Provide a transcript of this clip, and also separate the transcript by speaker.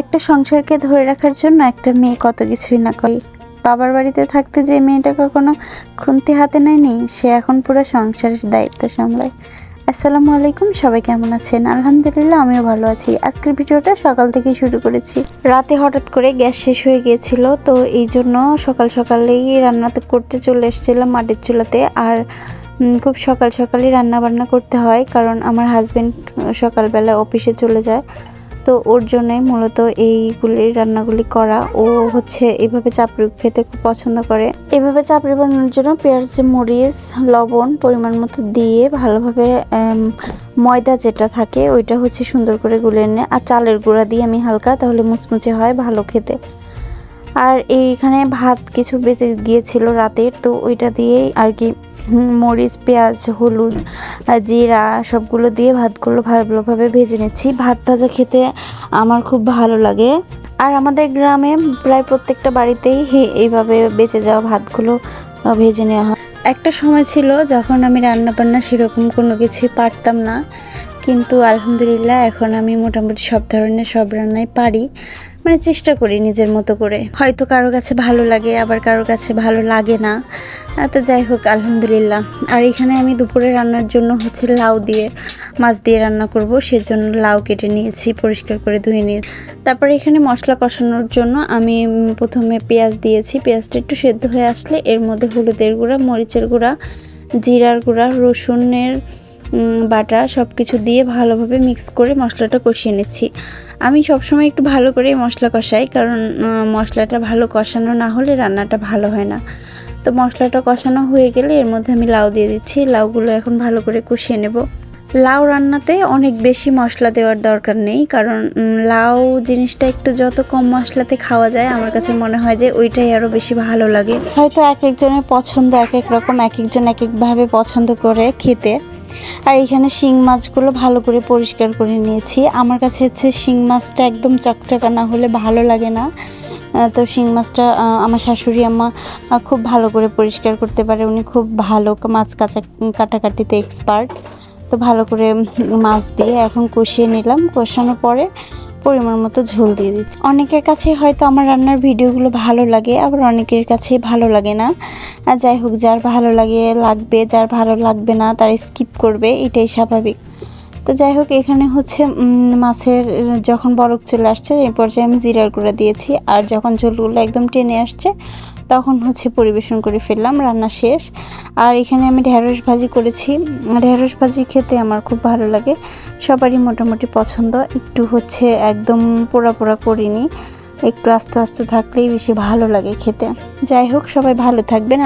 Speaker 1: একটা সংসারকে ধরে রাখার জন্য একটা মেয়ে কত কিছুই না করে। বাবার বাড়িতে থাকতে যে মেয়েটা কখনো খুন্তি হাতে নেয়নি, সে এখন পুরো সংসারের দায়িত্ব সামলায়। আসসালামু আলাইকুম, সবাই কেমন আছেন? আলহামদুলিল্লাহ, আমিও ভালো আছি। আজকের ভিডিওটা সকাল থেকেই শুরু করেছি। রাতে হঠাৎ করে গ্যাস শেষ হয়ে গিয়েছিল, তো এই জন্য সকাল সকালেই রান্নাতে করতে চলে এসেছিলাম মাটির চুলাতে। আর খুব সকাল সকালই রান্না বান্না করতে হয়, কারণ আমার হাজব্যান্ড সকালবেলা অফিসে চলে যায়। তো ওর জন্যই মূলত এইগুলি রান্নাগুলি করা। ও হচ্ছে এইভাবে চাপড়ি খেতে খুব পছন্দ করে। এভাবে চাপড়ি বানানোর জন্য পেঁয়াজ, মরিচ, লবণ পরিমাণ মতো দিয়ে ভালোভাবে ময়দা যেটা থাকে ওইটা হচ্ছে সুন্দর করে গুলে এনে আর চালের গুঁড়া দিয়ে আমি হালকা তাহলে মুচমুচে হয় ভালো খেতে। আর এইখানে ভাত কিছু বেঁচে গিয়েছিল রাতের, তো ওইটা দিয়েই আর কি মরিচ, পেঁয়াজ, হলুদ, জিরা সবগুলো দিয়ে ভাতগুলো ভালোভাবে ভেজে নিচ্ছি। ভাত ভাজা খেতে আমার খুব ভালো লাগে। আর আমাদের গ্রামে প্রায় প্রত্যেকটা বাড়িতেই এইভাবে বেঁচে যাওয়া ভাতগুলো ভেজে নেওয়া হয়। একটা সময় ছিল যখন আমি রান্না বান্না সেরকম কোনো কিছুই পারতাম না। কিন্তু আলহামদুলিল্লাহ এখন আমি মোটামুটি সব ধরনের সব রান্নাই পারি। মানে চেষ্টা করি নিজের মতো করে। হয়তো কারও কাছে ভালো লাগে, আবার কারও কাছে ভালো লাগে না। তো যাই হোক, আলহামদুলিল্লাহ। আর এখানে আমি দুপুরে রান্নার জন্য হচ্ছে লাউ দিয়ে, মাছ দিয়ে রান্না করব। সেজন্য লাউ কেটে নিয়েছি, পরিষ্কার করে ধুয়ে নিয়েছি তারপরে এখানে মশলা কষানোর জন্য আমি প্রথমে পেঁয়াজ দিয়েছি। পেঁয়াজটা একটু সেদ্ধ হয়ে আসলে এর মধ্যে হলুদের গুঁড়া, মরিচের গুঁড়া, জিরার গুঁড়া, রসুনের বাটা সব কিছু দিয়ে ভালোভাবে মিক্স করে মশলাটা কষিয়ে নিচ্ছি। আমি সবসময় একটু ভালো করে মশলা কষাই, কারণ মশলাটা ভালো কষানো না হলে রান্নাটা ভালো হয় না। তো মশলাটা কষানো হয়ে গেলে এর মধ্যে আমি লাউ দিয়ে দিচ্ছি। লাউগুলো এখন ভালো করে কষিয়ে নেব। লাউ রান্নাতে অনেক বেশি মশলা দেওয়ার দরকার নেই, কারণ লাউ জিনিসটা একটু যত কম মশলাতে খাওয়া যায়, আমার কাছে মনে হয় যে ওইটাই আরও বেশি ভালো লাগে। হয়তো এক একজনের পছন্দ এক এক রকম, এক একজন এক একভাবে পছন্দ করে খেতে। আর এখানে শিং মাছগুলো ভালো করে পরিষ্কার করে নিয়েছি। আমার কাছে হচ্ছে শিং মাছটা একদম চকচকা না হলে ভালো লাগে না। তো শিং মাছটা আমার শাশুড়ি আমা খুব ভালো করে পরিষ্কার করতে পারে। উনি খুব ভালো মাছ কাঁচা, কাটাকাটিতে এক্সপার্ট তো ভালো করে মাছ দিয়ে এখন কষিয়ে নিলাম। কষানোর পরে পরিমাণ মতো ঝোল দিয়ে দিচ্ছি। অনেকের কাছে হয়তো আমার রান্নার ভিডিওগুলো ভালো লাগে, আবার অনেকের কাছে ভালো লাগে না। আর যাই হোক, যার ভালো লাগে, লাগবে, যার ভালো লাগবে না, তার স্কিপ করবে, এটাই স্বাভাবিক। তো যাই হোক, এখানে হচ্ছে মাছের, যখন বরফ চলে আসছে এই পর্যায়ে আমি জিরার গুঁড়া দিয়েছি। আর যখন ঝোলগুলো একদম টেনে আসছে তখন হচ্ছে পরিবেশন করে ফেললাম, রান্না শেষ। আর এখানে আমি ঢেঁড়স ভাজি করেছি। ঢেঁড়স ভাজি খেতে আমার খুব ভালো লাগে, সবারই মোটামুটি পছন্দ। একটু হচ্ছে একদম পোড়া পোড়া করিনি, একটু আস্তে আস্তে থাকলেই বেশি ভালো লাগে খেতে। যাই হোক, সবাই ভালো থাকবেন